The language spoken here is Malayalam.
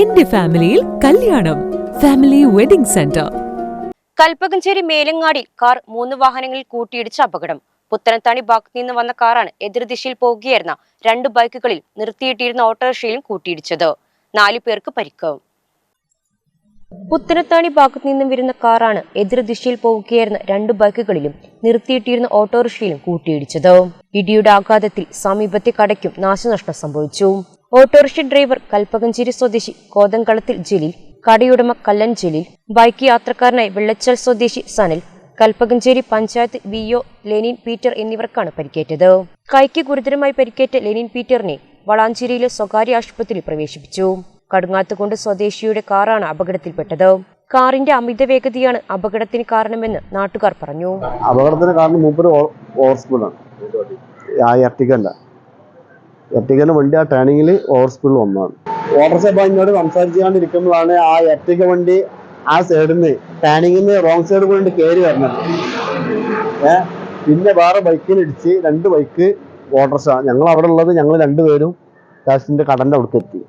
എന്റെ ഫാമിലിയിൽ കല്യാണം. Family wedding centre. Kalpakanchery Melangadi car മൂന്ന് വാഹനങ്ങളിൽ കൂട്ടിയിടിച്ച അപകടം. പുത്തനത്താണി ഭാഗത്ത് നിന്ന് വന്ന കാറാണ് എതിർദിശയിൽ പോകുകയായിരുന്ന രണ്ട് ബൈക്കുകളിൽ നിർത്തിയിട്ടിരുന്ന ഓട്ടോറിക്ഷയിലും കൂട്ടിയിടിച്ചത്. നാലു പേർക്ക് പരിക്ക്. പുത്തനത്താണി ഭാഗത്തു നിന്നും വരുന്ന കാറാണ് എതിർദിശയിൽ പോവുകയായിരുന്ന രണ്ട് ബൈക്കുകളിലും നിർത്തിയിട്ടിരുന്ന ഓട്ടോറിക്ഷയിലും കൂട്ടിയിടിച്ചത്. ഇടിയുടെ ആഘാതത്തിൽ സമീപത്തെ കടയ്ക്കും നാശനഷ്ടം സംഭവിച്ചു. ഓട്ടോറിക്ഷ ഡ്രൈവർ കൽപ്പകഞ്ചേരി സ്വദേശി കോതങ്കളത്തിൽ ജലീൽ കടയുടമ കല്ലൻ ജലീൽ ബൈക്ക് യാത്രക്കാരനായി വെള്ളച്ചാൽ സ്വദേശി Sanal Kalpakanchery panchayat V O Lenin Peter എന്നിവർക്കാണ് പരിക്കേറ്റത്. കൈക്ക് ഗുരുതരമായി പരിക്കേറ്റ ലെനിൻ പീറ്ററിനെ വളാഞ്ചേരിയിലെ സ്വകാര്യ ആശുപത്രിയിൽ പ്രവേശിപ്പിച്ചു. കടുങ്ങാത്തുകൊണ്ട് സ്വദേശിയുടെ കാറാണ് അപകടത്തിൽപ്പെട്ടത്. കാറിന്റെ അമിത വേഗതയാണ് അപകടത്തിന് കാരണമെന്ന് നാട്ടുകാർ പറഞ്ഞു. അപകടത്തിന് കാരണം മൂപ്പര് ഓവർ സ്പീഡാണ് ആ എർട്ടിക്കല്ല എർട്ടിക്കന്റെ വണ്ടി ആ ടേണിങ്ങിൽ ഓവർ സ്പീഡിൽ വന്നതാണ്. ഓട്ടർഷ എന്നോട് സംസാരിച്ചുകൊണ്ടിരിക്കുമ്പോഴാണ് ആ എർട്ടിക്ക വണ്ടി ആ സൈഡിൽ നിന്ന് ടേണിങ്ങിൽ നിന്ന് റോങ് സൈഡ് കൊണ്ട് കയറി വരുന്നത് പിന്നെ വേറെ ബൈക്കിലിടിച്ച് രണ്ട് ബൈക്ക് ഓട്ടർഷ ഞങ്ങൾ അവിടെ ഉള്ളത് ഞങ്ങൾ രണ്ടുപേരും കാശിന്റെ കടന്റെ അവിടേക്ക് എത്തി